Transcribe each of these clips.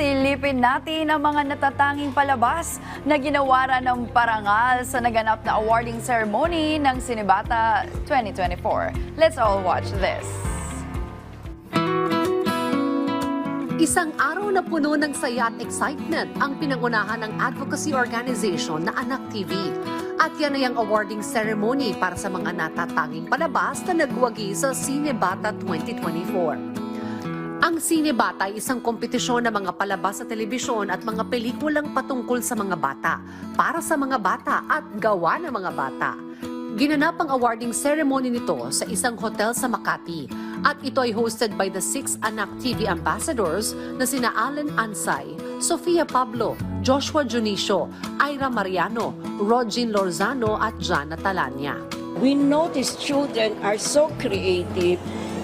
Silipin natin ang mga natatanging palabas na ginawaran ng parangal sa naganap na awarding ceremony ng Sinibata 2024. Let's all watch this. Isang araw na puno ng saya at excitement ang pinangunahan ng advocacy organization na Anak TV. At yan ay ang awarding ceremony para sa mga natatanging palabas na nagwagi sa Cinebata 2024. Ang Cinebata ay isang kompetisyon ng mga palabas sa telebisyon at mga pelikulang patungkol sa mga bata, para sa mga bata at gawa ng mga bata. Ginanap ang awarding ceremony nito sa isang hotel sa Makati at ito ay hosted by the six Anak TV ambassadors na sina Allen Ansay, Sofia Pablo, Joshua Junicio, Ira Mariano, Rogin Lorzano at Jana Talanya. We these children are so creative.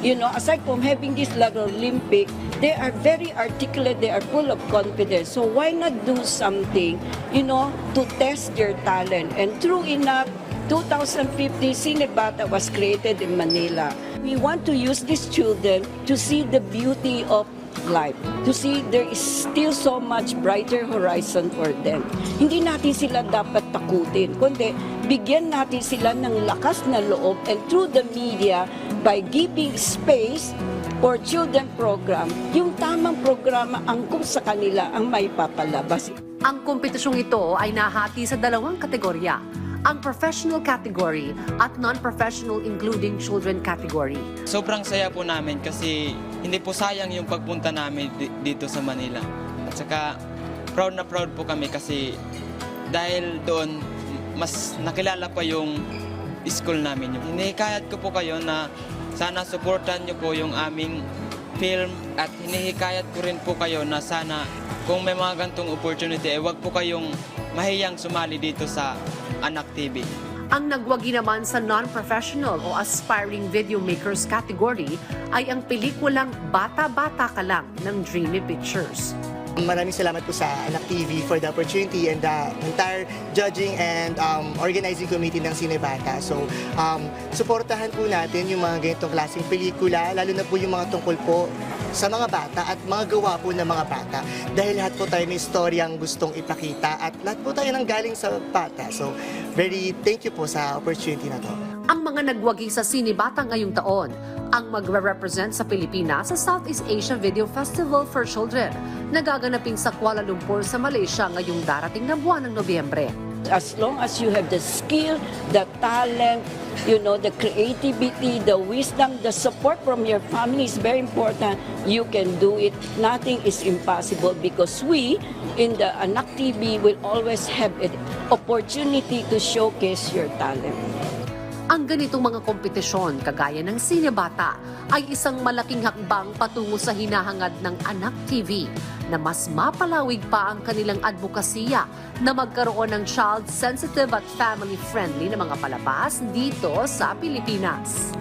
You know, aside from having this level Olympic, they are very articulate, they are full of confidence. So why not do something, you know, to test their talent? And true enough, 2050 Cinebata was created in Manila. We want to use these children to see the beauty of life, to see there is still so much brighter horizon for them. Hindi natin sila dapat takutin, kundi bigyan natin sila ng lakas na loob and through the media by giving space for children program, yung tamang programa angkop sa kanila ang may papalabas. Ang kompetisyong ito ay nahati sa dalawang kategorya, ang professional category at non-professional including children category. Sobrang saya po namin kasi hindi po sayang yung pagpunta namin di- dito sa Manila. At saka proud na proud po kami kasi dahil doon mas nakilala pa yung school namin. Hinihikayat ko po kayo na sana supportan nyo po yung aming film at hinihikayat ko rin po kayo na sana kung may mga gantong opportunity, eh wag po kayong mahiyang sumali dito sa Anak TV. Ang nagwagi naman sa non-professional o aspiring video makers category ay ang pelikulang Bata-Bata Ka Lang ng Dreamy Pictures. Maraming salamat po sa Anak TV for the opportunity and the entire judging and um, organizing committee ng Cinebata. So, um, suportahan po natin yung mga ganitong klaseng pelikula, lalo na po yung mga tungkol po sa mga bata at mga gawa po ng mga bata. Dahil lahat po tayo may storyang gustong ipakita at lahat po tayo nang galing sa bata. So, very thank you po sa opportunity na to. Ang mga nagwagi sa Sinibata ngayong taon ang magre-represent sa Pilipinas sa Southeast Asia Video Festival for Children na gaganapin sa Kuala Lumpur sa Malaysia ngayong darating na buwan ng Nobyembre. As long as you have the skill, the talent, you know, the creativity, the wisdom, the support from your family is very important. You can do it. Nothing is impossible because we in the Anak TV will always have an opportunity to showcase your talent. Ang ganitong mga kompetisyon kagaya ng Sinebata ay isang malaking hakbang patungo sa hinahangad ng Anak TV na mas mapalawig pa ang kanilang advokasya na magkaroon ng child-sensitive at family-friendly na mga palabas dito sa Pilipinas.